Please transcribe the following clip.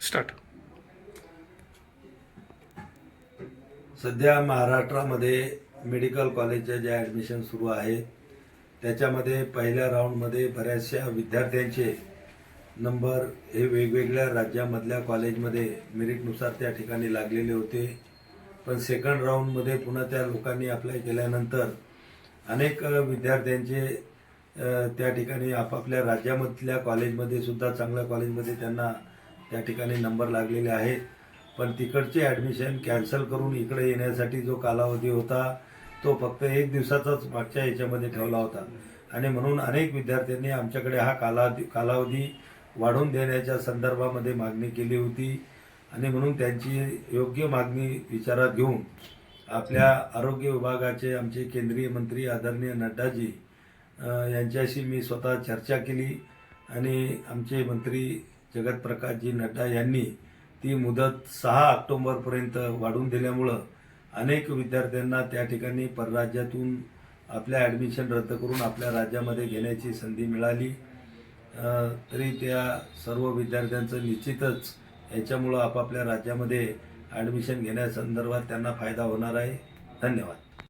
Start. सध्या महाराष्ट्रामध्ये medical कॉलेजच्या ज्या ॲडमिशन सुरू आहेत त्याच्यामध्ये पहिल्या राऊंडमध्ये बऱ्याचशा विद्यार्थ्यांचे नंबर हे वेगवेगळ्या राज्यामधल्या कॉलेजमध्ये मेरिटनुसार त्या ठिकाणी लागलेले होते. पण सेकंड राऊंडमध्ये पुन्हा त्या लोकांनी अप्लाय केल्यानंतर अनेक विद्यार्थ्यांचे त्या ठिकाणी आपापल्या राज्यामधल्या कॉलेजमध्ये सुद्धा चांगल्या कॉलेजमध्ये त्यांना त्या ठिकाणी नंबर लागलेले आहेत पण तिकडचे ॲडमिशन कॅन्सल करून इकडे येण्यासाठी जो कालावधी होता तो फक्त एक दिवसाचाच मागच्या याच्यामध्ये ठेवला होता. आणि म्हणून अनेक विद्यार्थ्यांनी आमच्याकडे हा कालावधी कालावधी वाढवून देण्याच्या संदर्भामध्ये मागणी केली होती. आणि म्हणून त्यांची योग्य मागणी विचारात घेऊन आपल्या आरोग्य विभागाचे आमचे केंद्रीय मंत्री आदरणीय नड्डाजी यांच्याशी मी स्वतः चर्चा केली. आणि आमचे मंत्री जगतप्रकाशजी नड्डा यांनी ती मुदत सहा ऑक्टोंबरपर्यंत वाढवून दिल्यामुळं अनेक विद्यार्थ्यांना त्या ठिकाणी परराज्यातून आपल्या ॲडमिशन रद्द करून आपल्या राज्यामध्ये घेण्याची संधी मिळाली. तरी त्या सर्व विद्यार्थ्यांचं निश्चितच याच्यामुळं आपापल्या राज्यामध्ये ॲडमिशन घेण्यासंदर्भात त्यांना फायदा होणार आहे. धन्यवाद.